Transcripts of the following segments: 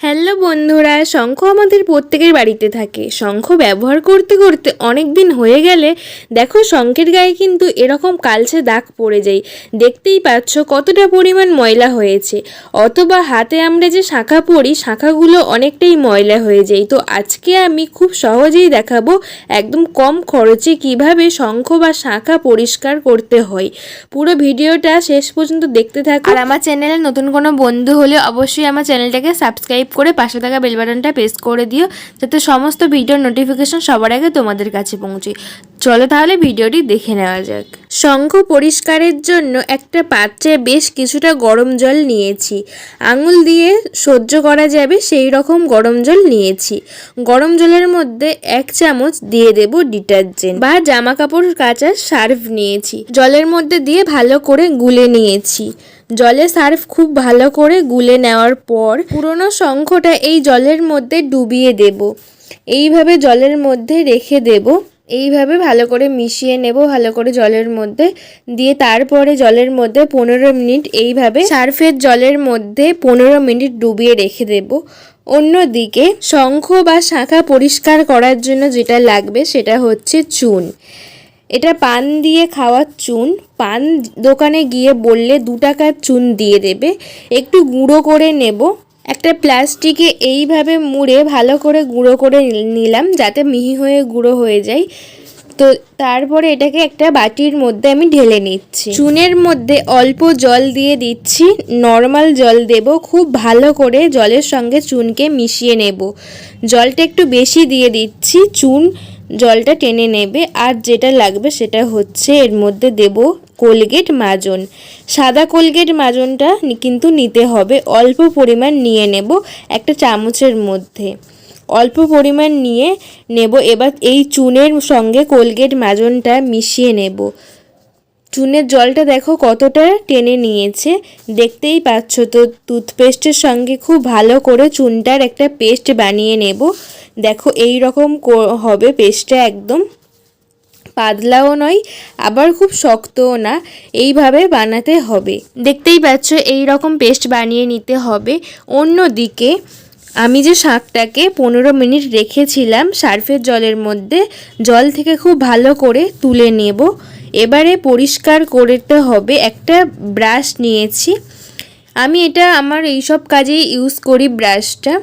Hello বন্ধুরা, শঙ্খ আমাদের প্রত্যেকের বাড়িতে থাকে। শঙ্খ ব্যবহার করতে করতে অনেক দিন হয়ে গেলে দেখো শঙ্খের গায়ে কিন্তু এরকম কালচে দাগ পড়ে যায়। দেখতেই পাচ্ছ কতটা পরিমাণ ময়লা হয়েছে। অথবা হাতে আমরা যে শাখা পড়ি শাখাগুলো অনেকটাই ময়লা হয়ে যায়। তো আজকে আমি খুব সহজেই দেখাবো একদম কম খরচে কীভাবে শঙ্খ বা শাখা পরিষ্কার করতে হয়। পুরো ভিডিওটা শেষ পর্যন্ত দেখতে থাকো। আর আমার চ্যানেলে নতুন কোনো বন্ধু হলে অবশ্যই আমার চ্যানেলটাকে সাবস্ক্রাইব করে পাশে থাকা বেল বাটনটা প্রেস করে দিও, যাতে সমস্ত ভিডিওর নোটিফিকেশন সবার আগে তোমাদের কাছে পৌঁছে। চলো তাহলে ভিডিওটি দেখে নেওয়া যাক। শঙ্খ পরিষ্কারের জন্য একটা পাত্রে বেশ কিছুটা গরম জল নিয়েছি। আঙুল দিয়ে সহ্য করা যাবে সেই রকম গরম জল নিয়েছি। গরম জলের মধ্যে এক চামচ দিয়ে দেব ডিটারজেন্ট বা জামা কাপড় কাচার সার্ফ নিয়েছি। জলের মধ্যে দিয়ে ভালো করে গুলে নিয়েছি। জলে সার্ফ খুব ভালো করে গুলে নেওয়ার পর পুরনো শঙ্খটা এই জলের মধ্যে ডুবিয়ে দেব। এইভাবে জলের মধ্যে রেখে দেব এইভাবে ভালো করে মিশিয়ে নেব, ভালো করে জলের মধ্যে দিয়ে তারপরে জলের মধ্যে পনেরো মিনিট এইভাবে সার্ফের জলের মধ্যে পনেরো মিনিট ডুবিয়ে রেখে দেব। অন্যদিকে শঙ্খ বা শাখা পরিষ্কার করার জন্য যেটা লাগবে সেটা হচ্ছে চুন। এটা পান দিয়ে খাওয়ার চুন। পান দোকানে গিয়ে বললে দু টাকার চুন দিয়ে দেবে। একটু গুঁড়ো করে নেব। একটা প্লাস্টিকে এইভাবে মুড়ে ভালো করে গুঁড়ো করে নিলাম যাতে মিহি হয়ে গুঁড়ো হয়ে যায়। তো তারপরে এটাকে একটা বাটির মধ্যে আমি ঢেলে নিচ্ছি। চুনের মধ্যে অল্প জল দিয়ে দিচ্ছি। নর্মাল জল দেব। খুব ভালো করে জলের সঙ্গে চুনকে মিশিয়ে নেব। জলটা একটু বেশি দিয়ে দিচ্ছি। চুন জলটা টেনে নেবে। আর যেটা লাগবে সেটা হচ্ছে এর মধ্যে দেব কোলগেট মাজন। সাদা কোলগেট মাজনটা কিন্তু নিতে হবে। অল্প পরিমাণ নিয়ে নেব একটা চামচের মধ্যে। অল্প পরিমাণ নিয়ে নেব। এবার এই চুনের সঙ্গে কোলগেট মাজনটা মিশিয়ে নেব। চুনের জলটা দেখো কতটা টেনে নিয়েছে। দেখতেই পাচ্ছ তো, টুথপেস্টের সঙ্গে খুব ভালো করে চুনটার একটা পেস্ট বানিয়ে নেব। দেখো এই রকম হবে পেস্টটা একদম। পাতলাও নয়, আবার খুব শক্তও না। এইভাবে বানাতে হবে। দেখতেই পাচ্ছ এই রকম পেস্ট বানিয়ে নিতে হবে। অন্যদিকে, আমি যে শাকটাকে পনেরো মিনিট রেখেছিলাম সার্ফের জলের মধ্যে, জল থেকে খুব ভালো করে তুলে নেব। এবারে পরিষ্কার করতে হবে। একটা ব্রাশ নিয়েছি। আমি এটা আমার এইসব কাজেই ইউজ করি ব্রাশটা।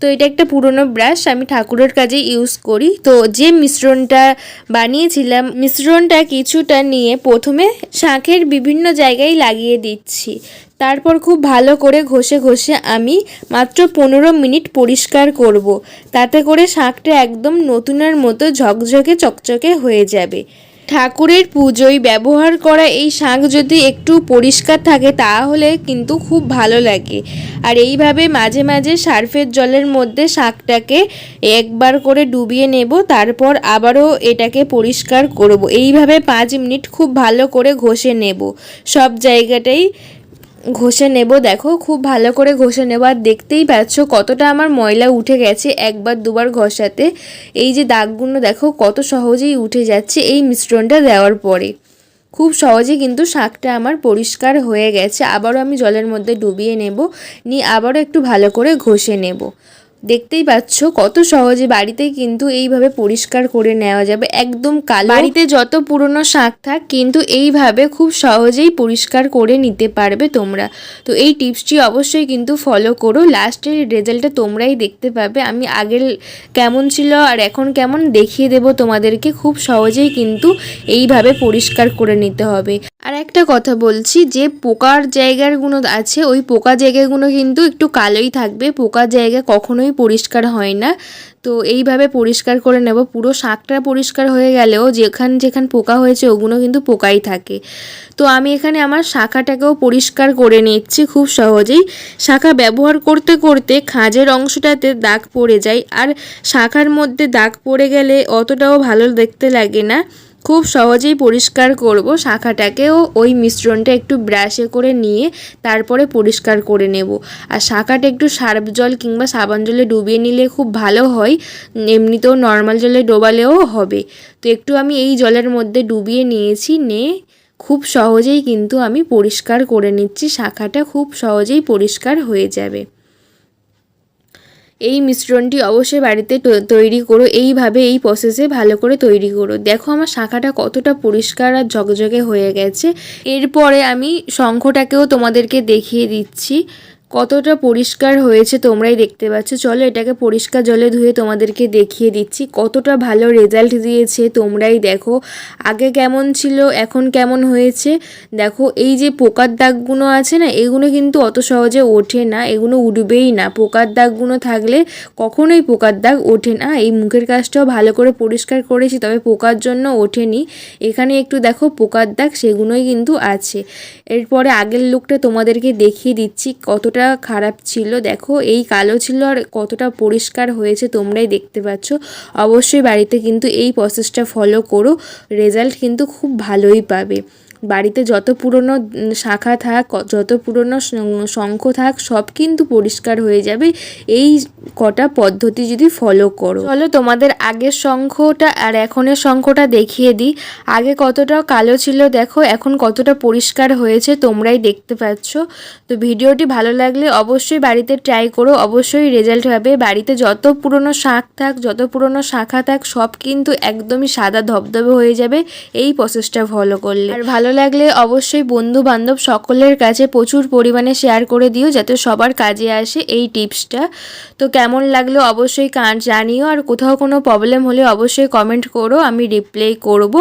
তো এটা একটা পুরনো ব্রাশ আমি ঠাকুরের কাজে ইউজ করি। তো যে মিশ্রণটা বানিয়েছিলাম, মিশ্রণটা কিছুটা নিয়ে প্রথমে শাঁখের বিভিন্ন জায়গায় লাগিয়ে দিচ্ছি। তারপর খুব ভালো করে ঘষে ঘষে আমি মাত্র পনেরো মিনিট পরিষ্কার করব। তাতে করে শাঁখটা একদম নতুনের মতো ঝকঝকে চকচকে হয়ে যাবে। ঠাকুরের পুজোয় ব্যবহার করা এই শাঁখ যদি একটু পরিষ্কার থাকে, তাহলে কিন্তু খুব ভালো লাগে। আর এইভাবে মাঝে মাঝে সার্ফের জলের মধ্যে শাঁখটাকে একবার করে ডুবিয়ে নেব, তারপর আবারও এটাকে পরিষ্কার করব। এইভাবে পাঁচ মিনিট খুব ভালো করে ঘষে নেব। সব জায়গাটাই ঘষে নেব, দেখো, খুব ভালো করে ঘষে নেব। আর দেখতেই পাচ্ছ কতটা আমার ময়লা উঠে গেছে একবার দুবার ঘষাতে। এই যে দাগগুলো দেখো, কত সহজেই উঠে যাচ্ছে এই মিশ্রণটা দেওয়ার পরে। খুব সহজে কিন্তু শাকটা আমার পরিষ্কার হয়ে গেছে। আবারও আমি জলের মধ্যে ডুবিয়ে নেব, নিয়ে আবারও একটু ভালো করে ঘষে নেব। দেখতেই পাচ্ছ কত সহজে বাড়িতে কিন্তু এইভাবে পরিষ্কার করে নেওয়া যাবে। একদম কালো। বাড়িতে যত পুরনো শাক থাক, কিন্তু এইভাবে খুব সহজেই পরিষ্কার করে নিতে পারবে তোমরা। তো এই টিপসটি অবশ্যই কিন্তু ফলো করো। লাস্টের রেজাল্টটা তোমরাই দেখতে পাবে। আমি আগের কেমন ছিল আর এখন কেমন দেখিয়ে দেব তোমাদেরকে। খুব সহজেই কিন্তু এইভাবে পরিষ্কার করে নিতে হবে। আর একটা কথা বলছি, যে পোকার জায়গাগুলো আছে, ওই পোকা জায়গাগুলো কিন্তু একটু কালোই থাকবে। পোকার জায়গা কখনোই পরিষ্কার হয় না। তো এইভাবে পরিষ্কার করে নেব। পুরো শাকটা পরিষ্কার হয়ে গেলেও যেখান যেখান পোকা হয়েছে ওগুলো কিন্তু পোকাই থাকে। তো আমি এখানে আমার শাখাটাকেও পরিষ্কার করে নিচ্ছি খুব সহজেই। শাখা ব্যবহার করতে করতে খাঁজের অংশটাতে দাগ পড়ে যায়। আর শাখার মধ্যে দাগ পড়ে গেলে অতটাও ভালো দেখতে লাগে না। খুব সহজেই পরিষ্কার করব শাখাটাকেও ওই মিশ্রণটা একটু ব্রাশে করে নিয়ে তারপরে পরিষ্কার করে নেব। আর শাখাটা একটু সার্ফ জল কিংবা সাবান জলে ডুবিয়ে নিলে খুব ভালো হয়, এমনিতেও নর্মাল জলে ডোবালেও হবে। তো একটু আমি এই জলের মধ্যে ডুবিয়ে নিয়েছি নে খুব সহজেই কিন্তু আমি পরিষ্কার করে নিচ্ছি, শাখাটা খুব সহজেই পরিষ্কার হয়ে যাবে। এই মিশ্রণটি অবশ্যই বাড়িতে তৈরি করো। এইভাবে এই প্রসেসে ভালো করে তৈরি করো। দেখো আমার শাখাটা কতটা পরিষ্কার আর ঝকঝকে হয়ে গেছে। এরপরে আমি শঙ্খটাকেও তোমাদেরকে দেখিয়ে দিচ্ছি। কতটা পরিষ্কার হয়েছে তোমরাই দেখতে পাচ্ছ। চলো এটাকে পরিষ্কার জলে ধুয়ে তোমাদেরকে দেখিয়ে দিচ্ছি। কতটা ভালো রেজাল্ট দিয়েছে তোমরাই দেখো। আগে কেমন ছিল, এখন কেমন হয়েছে? দেখো, এই যে পোকার দাগগুলো আছে না এগুলো কিন্তু অত সহজে ওঠে না এগুলো উঠবেই না। পোকার দাগগুলো থাকলে কখনোই পোকার দাগ ওঠে না। এই মুখের কাজটাও ভালো করে পরিষ্কার করেছি, তবে পোকার জন্য ওঠেনি। এখানে একটু দেখো, পোকার দাগ সেগুলোই কিন্তু আছে। এরপরে আগের লুকটা তোমাদেরকে দেখিয়ে দিচ্ছি, কতটা খারাপ ছিল? দেখো, এই কালো ছিল আর কতটা পরিষ্কার হয়েছে তোমরাই দেখতে পাচ্ছ। অবশ্যই বাড়িতে কিন্তু এই প্রসেসটা ফলো করো। রেজাল্ট কিন্তু খুব ভালোই পাবে। বাড়িতে যত পুরনো শাখা থাক যত পুরনো শঙ্খ থাক সব কিন্তু পরিষ্কার হয়ে যাবে। এই কটা পদ্ধতি যদি ফলো করো। চলো তোমাদের আগের শঙ্খটা আর এখনের শঙ্খটা দেখিয়ে দিই। আগে কতটা কালো ছিল দেখো এখন কতটা পরিষ্কার হয়েছে তোমরাই দেখতে পাচ্ছ। তো ভিডিওটি ভালো লাগলে অবশ্যই বাড়িতে ট্রাই করো। অবশ্যই রেজাল্ট হবে। বাড়িতে যত পুরনো শাক থাক যত পুরনো শাখা থাক সব কিন্তু একদমই সাদা ধবধবে হয়ে যাবে। এই প্রসেসটা ফলো করলে। আর ভালো লাগলে অবশ্যই বন্ধু বান্ধব সকলের কাছে প্রচুর পরিমাণে শেয়ার করে দিও, যাতে সবার কাজে আসে এই টিপসটা তো কেমন লাগল অবশ্যই কান জানিও, আর কোথাও কোনো প্রবলেম হলে অবশ্যই কমেন্ট করো, আমি রিপ্লাই করব।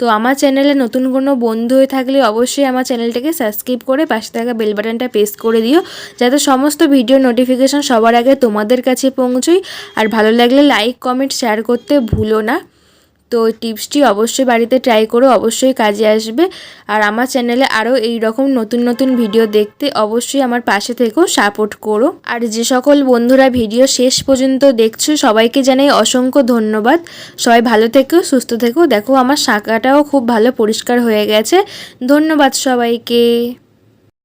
তো আমার চ্যানেলে নতুন কোনো বন্ধু হয়ে থাকলে অবশ্যই আমার চ্যানেলটাকে সাবস্ক্রাইব করে পাশে থাকা বেল বাটনটা প্রেস করে দিও, যাতে সমস্ত ভিডিও নোটিফিকেশন সবার আগে তোমাদের কাছে পৌঁছয়। আর ভালো লাগলে লাইক কমেন্ট শেয়ার করতে ভুলো না। তো এই টিপসটি অবশ্যই বাড়িতে ট্রাই করো, অবশ্যই কাজে আসবে। আর আমার চ্যানেলে আরও এই রকম নতুন নতুন ভিডিও দেখতে অবশ্যই আমার পাশে থেকেও সাপোর্ট করো। আর যে সকল বন্ধুরা ভিডিও শেষ পর্যন্ত দেখছ, সবাইকে জানাই অসংখ্য ধন্যবাদ। সবাই ভালো থেকো, সুস্থ থেকো। দেখো, আমার শাঁকাটাও খুব ভালো পরিষ্কার হয়ে গেছে। ধন্যবাদ সবাইকে।